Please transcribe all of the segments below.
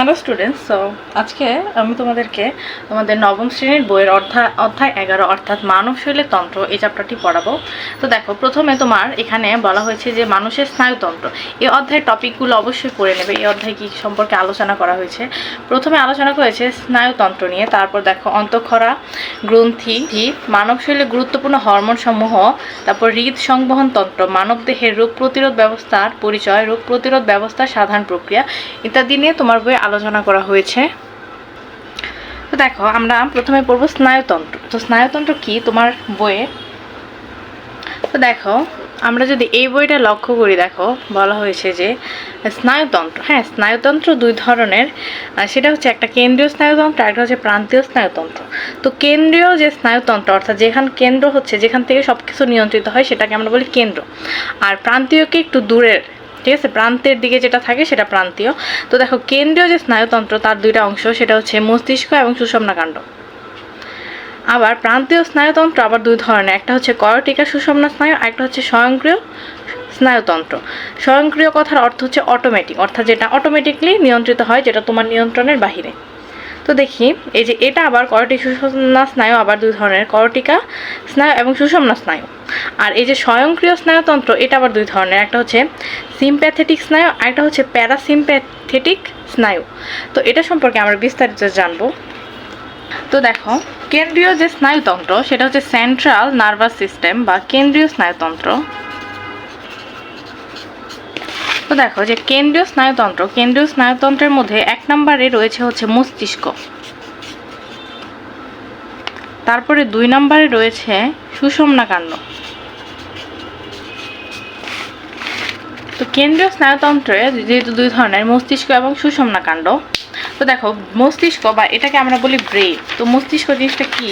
Hello students so আজকে আমি তোমাদেরকে তোমাদের নবম শ্রেণির বইয়ের অধ্যায় অধ্যায় এগারো অর্থাৎ মানব শৈলের তন্ত্র এই চ্যাপ্টারটি পড়াবো। তো দেখো, প্রথমে তোমার এখানে বলা হয়েছে যে মানুষের স্নায়ুতন্ত্র। এই অধ্যায়ের টপিকগুলো অবশ্যই পড়ে নেবে, এই অধ্যায় কী সম্পর্কে আলোচনা করা হয়েছে। প্রথমে আলোচনা করেছে স্নায়ুতন্ত্র নিয়ে, তারপর দেখো অন্তঃক্ষরা, গ্রন্থি মানব শৈলীর গুরুত্বপূর্ণ হরমোন সমূহ, তারপর হৃদ সংবহন তন্ত্র, মানব দেহের রোগ প্রতিরোধ ব্যবস্থার পরিচয়, রোগ প্রতিরোধ ব্যবস্থার সাধারণ প্রক্রিয়া ইত্যাদি নিয়ে তোমার বইয়ে আলোচনা করা হয়েছে। তো দেখো, আমরা প্রথমে পড়ব স্নায়ুতন্ত্র। তো স্নায়ুতন্ত্র কি? তোমার বইয়ে। তো দেখো, আমরা যদি এই বইটা লক্ষ্য করি, দেখো, বলা হয়েছে যে স্নায়ুতন্ত্র হ্যাঁ স্নায়ুতন্ত্র দুই ধরনের সেটা হচ্ছে একটা কেন্দ্রীয় স্নায়ুতন্ত্র একটা হচ্ছে প্রান্তীয় স্নায়ুতন্ত্র। তো কেন্দ্রীয় যে স্নায়ুতন্ত্র, অর্থাৎ যেখান কেন্দ্র হচ্ছে, যেখান থেকে সব কিছু নিয়ন্ত্রিত হয়, সেটাকে আমরা বলি কেন্দ্র। আর প্রান্তীয়কে একটু দূরের ঠিক আছে? প্রান্তের দিকে যেটা থাকে সেটা প্রান্তীয়। তো দেখো, কেন্দ্রীয় যে স্নায়ুতন্ত্র, তার দুইটা অংশ, সেটা হচ্ছে মস্তিষ্ক এবং সুষমনাকাণ্ড আবার প্রান্তীয় স্নায়ুতন্ত্র আবার দুই ধরনের। একটা হচ্ছে করটিকা সুষমনা স্নায়ু একটা হচ্ছে স্বয়ংক্রিয় স্নায়ুতন্ত্র। স্বয়ংক্রিয় কথার অর্থ হচ্ছে অটোমেটিক অর্থাৎ যেটা অটোমেটিকলি নিয়ন্ত্রিত হয়, যেটা তোমার নিয়ন্ত্রণের বাহিরে। তো দেখি, এই যে এটা আবার করটিক সুষমনা স্নায়ু, আবার দুই ধরনের করটিকা স্নায়ু এবং সুষমনা স্নায়ু। আর এই যে স্বয়ংক্রিয় স্নায়ুতন্ত্র, এটা আবার দুই ধরনের, একটা হচ্ছে সিম্প্যাথেটিক স্নায়ু, আর একটা হচ্ছে প্যারাসিম্প্যাথেটিক স্নায়ু। তো এটা সম্পর্কে আমরা বিস্তারিত জানব। তো দেখো, কেন্দ্রীয় যে স্নায়ুতন্ত্র, সেটা হচ্ছে সেন্ট্রাল নার্ভাস সিস্টেম বা কেন্দ্রীয় স্নায়ুতন্ত্র। তো দেখো যে কেন্দ্রীয় স্নায়ুতন্ত্র, কেন্দ্রীয় স্নায়ুতন্ত্রের মধ্যে এক নম্বরে রয়েছে হচ্ছে মস্তিষ্ক। তারপরে দুই নম্বরে রয়েছে সুষমনাকাণ্ড। তো কেন্দ্রীয় স্নায়ুতন্ত্রে যেহেতু দুই ধরনের, মস্তিষ্ক এবং সুষমনাকাণ্ড, তো দেখো মস্তিষ্ক বা এটাকে আমরা বলি ব্রেন তো মস্তিষ্ক জিনিসটা কি?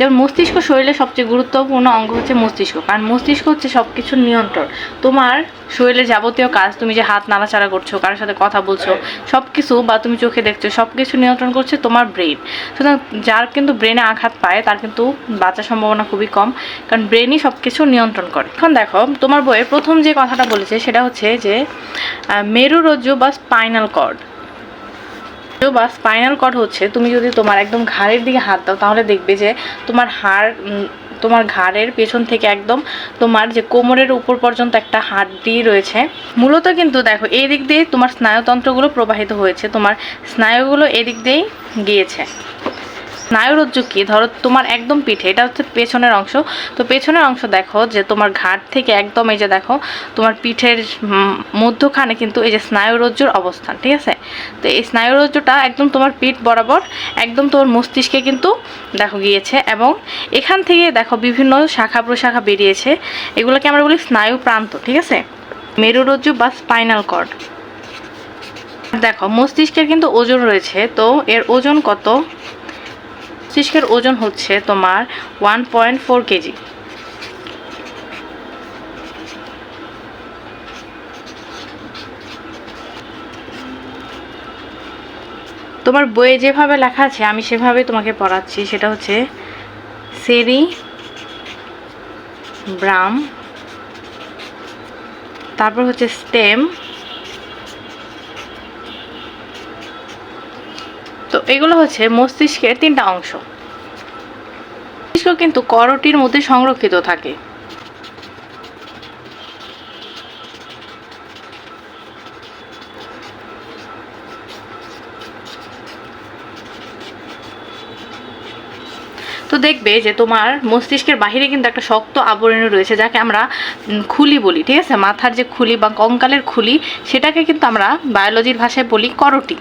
যেমন মস্তিষ্ক শরীরের সবচেয়ে গুরুত্বপূর্ণ অঙ্গ হচ্ছে মস্তিষ্ক। কারণ মস্তিষ্ক হচ্ছে সব কিছুর নিয়ন্ত্রণ। তোমার শরীরে যাবতীয় কাজ তুমি যে হাত নাড়াচাড়া করছ কারোর সাথে কথা বলছো সব কিছু বা তুমি চোখে দেখছ সব কিছু নিয়ন্ত্রণ করছে তোমার ব্রেন সুতরাং যার কিন্তু ব্রেনে আঘাত পায় তার কিন্তু বাঁচার সম্ভাবনা খুবই কম কারণ ব্রেনই সব কিছু নিয়ন্ত্রণ করে। এখন দেখো তোমার বইয়ে প্রথম যে কথাটা বলেছে সেটা হচ্ছে যে আহ, মেরুরজ্জু বা স্পাইনাল কর্ড বা স্পাইনাল কট হচ্ছে। তুমি যদি তোমার একদম ঘাড়ের দিকে হাত দাও, তাহলে দেখবে যে তোমার হাড় তোমার ঘাড়ের পেছন থেকে একদম তোমার যে কোমরের উপর পর্যন্ত একটা হাড্ডি রয়েছে। মূলত কিন্তু দেখো এই দিক দিয়ে তোমার স্নায়ুতন্ত্রগুলো প্রবাহিত হয়েছে। তোমার স্নায়ুগুলো এদিক দিয়েই গিয়েছে। স্নায়ুরজ্জু কি? ধরো তোমার একদম পিঠে, এটা হচ্ছে পেছনের অংশ। তো পেছনের অংশ দেখো যে তোমার ঘাট থেকে একদম এই যে দেখো, তোমার পিঠের মধ্যখানে কিন্তু এই যে স্নায়ুরজ্জুর অবস্থান, ঠিক আছে? তো এই স্নায়ুরজ্জুটা একদম তোমার পিঠ বরাবর, একদম তোমার মস্তিষ্কে কিন্তু দেখো গিয়েছে এবং এখান থেকে দেখো বিভিন্ন শাখা প্রশাখা বেরিয়েছে। এগুলোকে আমরা বলি স্নায়ু প্রান্ত, ঠিক আছে? মেরুরজ্জু বা স্পাইনাল কর্ড। দেখো, মস্তিষ্কের কিন্তু ওজন রয়েছে, তো এর ওজন কত? মস্তিষ্কের ওজন হচ্ছে তোমার ওয়ান পয়েন্ট ফোর কেজি। তোমার বইয়ে যেভাবে লেখা আছে, আমি সেভাবে তোমাকে পড়াচ্ছি। সেটা হচ্ছে সেরি ব্রাম, তারপর হচ্ছে স্টেম তো এগুলো হচ্ছে মস্তিষ্কের তিনটা অংশ। মস্তিষ্ক কিন্তু করটির মধ্যে সংরক্ষিত থাকে। তো দেখবে যে তোমার মস্তিষ্কের বাহিরে কিন্তু একটা শক্ত আবরণ রয়েছে, যাকে আমরা খুলি বলি, ঠিক আছে? মাথার যে খুলি বা কঙ্কালের খুলি, সেটাকে কিন্তু আমরা বায়োলজির ভাষায় বলি করটি।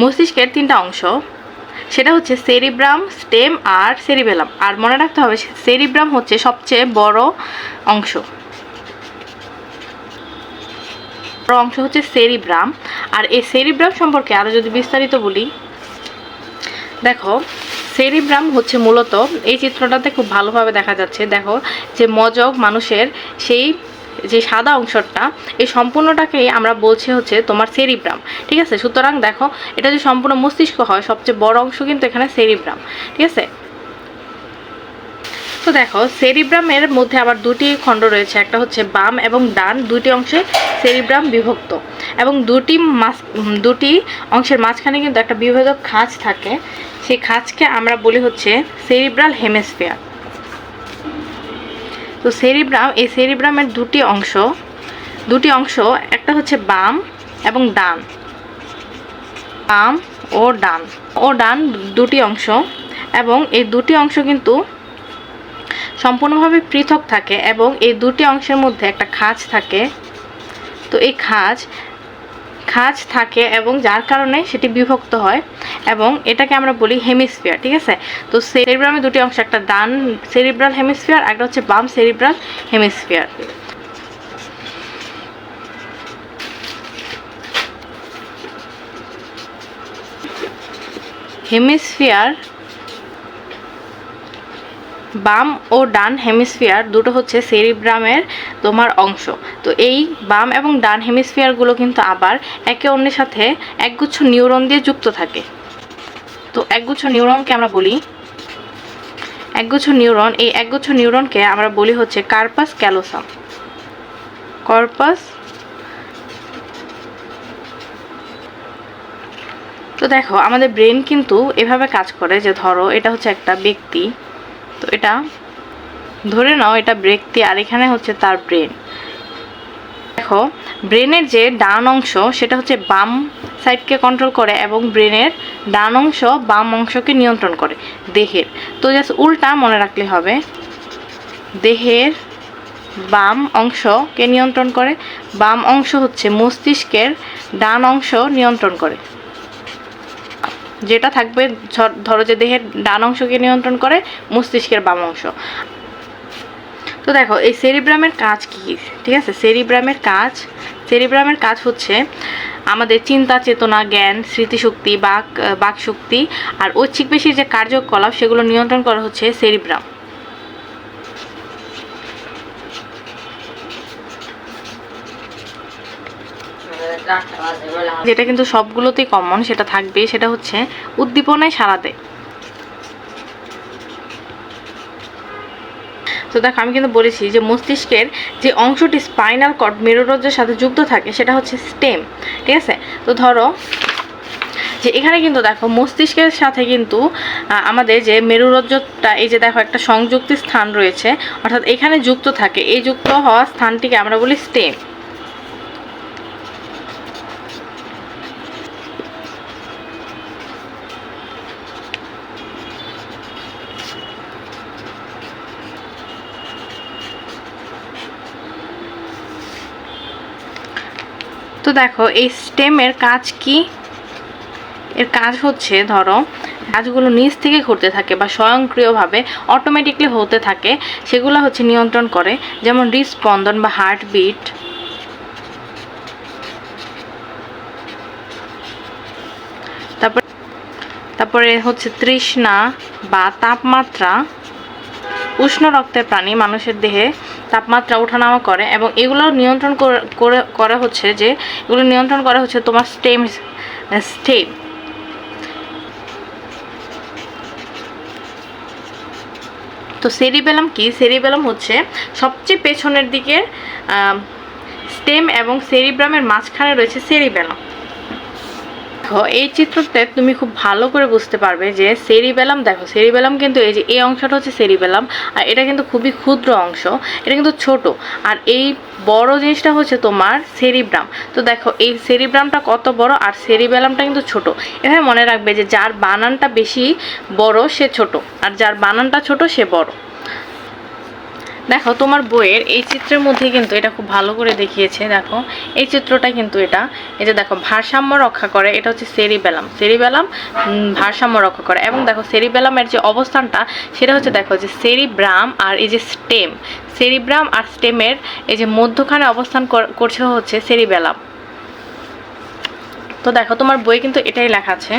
মস্তিষ্কের তিনটা অংশ। সেটা হচ্ছে সেরিব্রাম, স্টেম আর সেরিবেলাম। আর মনে রাখতে হবে, সেরিব্রাম হচ্ছে সবচেয়ে বড় অংশ। বড় অংশ হচ্ছে সেরিব্রাম। আর এই সেরিব্রাম সম্পর্কে আরও যদি বিস্তারিত বলি, দেখো, সেরিব্রাম হচ্ছে মূলত, এই চিত্রটাতে খুব ভালোভাবে দেখা যাচ্ছে, দেখো, যে মজক মানুষের সেই যে সাদা অংশটা, এই সম্পূর্ণটাকেই আমরা বলছি হচ্ছে তোমার সেরিব্রাম। ঠিক আছে? সুতরাং দেখো, এটা যে সম্পূর্ণ মস্তিষ্ক হয়, সবচেয়ে বড় অংশ কিন্তু এখানে সেরিব্রাম। ঠিক আছে? তো দেখো, সেরিব্রামের মধ্যে আবার দুটি খণ্ড রয়েছে, একটা হচ্ছে বাম এবং ডান দুটি অংশে সেরিব্রাম বিভক্ত। এবং দুটি মাছ দুটি অংশের মাঝখানে কিন্তু একটা বিভেদক খাঁজ থাকে। সেই খাঁজকে আমরা বলি হচ্ছে সেরিব্রাল হেমিস্ফিয়ার। তো সেরিব্রাম এই সেরিব্রামের দুটি অংশ দুটি অংশ, একটা হচ্ছে বাম এবং ডান। বাম ও ডান। ও ডান দুটি অংশ এবং এই দুটি অংশ কিন্তু সম্পূর্ণভাবে পৃথক থাকে এবং এই দুটি অংশের মধ্যে একটা খাঁজ থাকে। তো এই খাঁজ খাঁজ থাকে এবং যার কারণে সেটি বিভক্ত হয় এবং এটাকে আমরা বলি হেমিস্ফিয়ার, ঠিক আছে? তো সেরিব্রামের দুটি অংশ, একটা ডান সেরিব্রাল হেমিস্ফিয়ার একটা হচ্ছে বাম সেরিব্রাল হেমিস্ফিয়ার। হেমিস্ফিয়ার বাম ও ডান হেমিস্ফিয়ার দুটো হচ্ছে সেরিব্রামের তোমার অংশ। তো এই বাম এবং ডান হেমিস্ফিয়ারগুলো কিন্তু আবার একে অন্যের সাথে একগুচ্ছ নিউরন দিয়ে যুক্ত থাকে। তো একগুচ্ছ নিউরনকে আমরা বলি, একগুচ্ছ নিউরন এই একগুচ্ছ নিউরনকে আমরা বলি হচ্ছে কার্পাস ক্যালোসাম। কর্পাস তো দেখো, আমাদের ব্রেন কিন্তু এভাবে কাজ করে যে ধরো এটা হচ্ছে একটা ব্যক্তি। তো এটা, ধরে নাও এটা ব্যক্তি আর এখানে হচ্ছে তার ব্রেন দেখো ব্রেনের যে ডান অংশ, সেটা হচ্ছে বাম সাইডকে কন্ট্রোল করে এবং ব্রেনের ডান অংশ বাম অংশকে নিয়ন্ত্রণ করে, দেহের। তো জাস্ট উল্টা মনে রাখলে হবে, দেহের বাম অংশকে নিয়ন্ত্রণ করে, বাম অংশ হচ্ছে মস্তিষ্কের ডান অংশ নিয়ন্ত্রণ করে। যেটা থাকবে ধর- যে দেহের ডান অংশকে নিয়ন্ত্রণ করে মস্তিষ্কের বাম অংশ। তো দেখো, এই সেরিব্রামের কাজ কি? ঠিক আছে? সেরিব্রামের কাজ সেরিব্রামের কাজ হচ্ছে আমাদের চিন্তা, চেতনা, জ্ঞান, স্মৃতিশক্তি, বাক বাকশক্তি আর ঐচ্ছিক পেশির যে কার্যকলাপ, সেগুলো নিয়ন্ত্রণ করা হচ্ছে সেরিব্রাম যেটা কিন্তু সবগুলোতেই কমন সেটা থাকবে সেটা হচ্ছে উদ্দীপনায় সাড়া দেয়। তো দেখো, আমি কিন্তু বলেছি যে মস্তিষ্কের যে অংশটি স্পাইনাল কর্ড মেরুরজ্জের সাথে যুক্ত থাকে, সেটা হচ্ছে স্টেম ঠিক আছে? তো ধরো যে এখানে কিন্তু দেখো, মস্তিষ্কের সাথে কিন্তু আমাদের যে মেরুরজ্জটা, এই যে দেখো একটা সংযুক্তি স্থান রয়েছে, অর্থাৎ এখানে যুক্ত থাকে, এই যুক্ত হওয়া স্থানটিকে আমরা বলি স্টেম তো দেখো, এই স্টেমের কাজ কি? এর কাজ হচ্ছে, ধরো, কাজগুলো নিজ থেকে ঘটতে থাকে বা স্বয়ংক্রিয়ভাবে অটোমেটিকলি হতে থাকে, সেগুলো হচ্ছে নিয়ন্ত্রণ করে, যেমন হৃদস্পন্দন বা হার্টবিট তারপর, তারপরে হচ্ছে তৃষ্ণা বা তাপমাত্রা। উষ্ণ রক্তের প্রাণী, মানুষের দেহে তাপমাত্রা ওঠানামা করে এবং এগুলো নিয়ন্ত্রণ করে- করে হচ্ছে যে এগুলো নিয়ন্ত্রণ করা হচ্ছে তোমার স্টেম স্টেম তো সেরিবেলাম কি? সেরিবেলাম হচ্ছে সবচেয়ে পেছনের দিকের স্টেম এবং সেরিব্রামের মাঝখানে রয়েছে সেরিবেলাম দেখো, এই চিত্রতে তুমি খুব ভালো করে বুঝতে পারবে যে সেরিবেলাম, দেখো, সেরিবেলাম কিন্তু এই যে, এই অংশটা হচ্ছে সেরিবেলাম, আর এটা কিন্তু খুবই ক্ষুদ্র অংশ, এটা কিন্তু ছোট, আর এই বড় জিনিসটা হচ্ছে তোমার সেরিব্রাম। তো দেখো, এই সেরিব্রামটা কত বড়, আর সেরিবেলামটা কিন্তু ছোট। এভাবে মনে রাখবে যে যার বানানটা বেশি বড়, সে ছোট, আর যার বানানটা ছোট, সে বড়। দেখো, তোমার বইয়ের এই চিত্রের মধ্যে কিন্তু এটা খুব ভালো করে দেখিয়েছে, দেখো। এই চিত্রটা কিন্তু এটা, এই যে দেখো, ভারসাম্য রক্ষা করে, এটা হচ্ছে সেরিবেলাম সেরিবেলাম ভারসাম্য রক্ষা করে। এবং দেখো সেরিবেলামের যে অবস্থানটা, সেটা হচ্ছে দেখো, যে সেরিব্রাম আর এই যে স্টেম। সেরিব্রাম আর স্টেমের এই যে মধ্যখানে অবস্থান কর- করছে হচ্ছে সেরিবেলাম তো দেখো, তোমার বই কিন্তু এটাই লেখা আছে।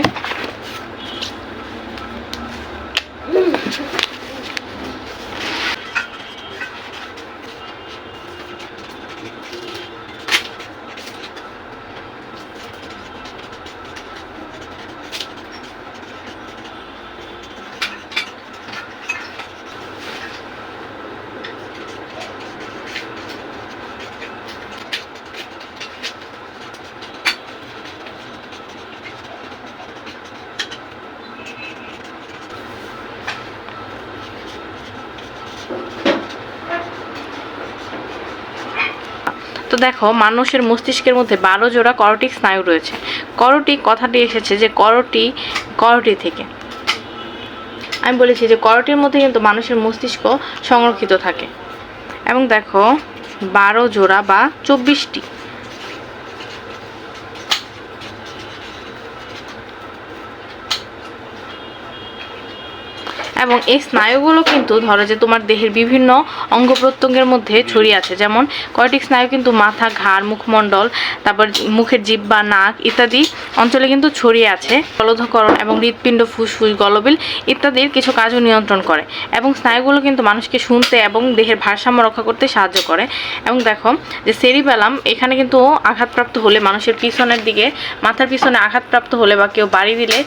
তো দেখো, মানুষের মস্তিষ্কের মধ্যে বারো জোড়া করোটিক স্নায়ু রয়েছে। করোটি, কথাটি এসেছে যে করোটি করোটি থেকে। আমি বলেছি যে করোটির মধ্যে কিন্তু মানুষের মস্তিষ্ক সংরক্ষিত থাকে। এবং দেখো, বারো জোড়া বা চব্বিশটি। এবং এই স্নায়ুগুলো কিন্তু ধরো যে তোমার দেহের বিভিন্ন অঙ্গ প্রত্যঙ্গের মধ্যে ছড়িয়ে আছে। যেমন কয়টিক স্নায়ু কিন্তু মাথা, ঘাড়, মুখমণ্ডল, তারপর মুখের জিব্বা, নাক ইত্যাদি অঞ্চলে কিন্তু ছড়িয়ে আছে। জলধকরণ এবং হৃৎপিণ্ড, ফুসফুস, গলবিল ইত্যাদির কিছু কাজও নিয়ন্ত্রণ করে এবং স্নায়ুগুলো কিন্তু মানুষকে শুনতে এবং দেহের ভারসাম্য রক্ষা করতে সাহায্য করে। এবং দেখো যে সেরিবেলাম এখানে কিন্তু আঘাতপ্রাপ্ত হলে মানুষের পিছনের দিকে, মাথার পিছনে আঘাতপ্রাপ্ত হলে বা কেউ বাড়ি দিলে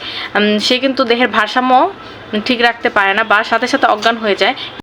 সে কিন্তু দেহের ভারসাম্য ঠিক রাখতে পারে না বা সাথে সাথে অজ্ঞান হয়ে যায়।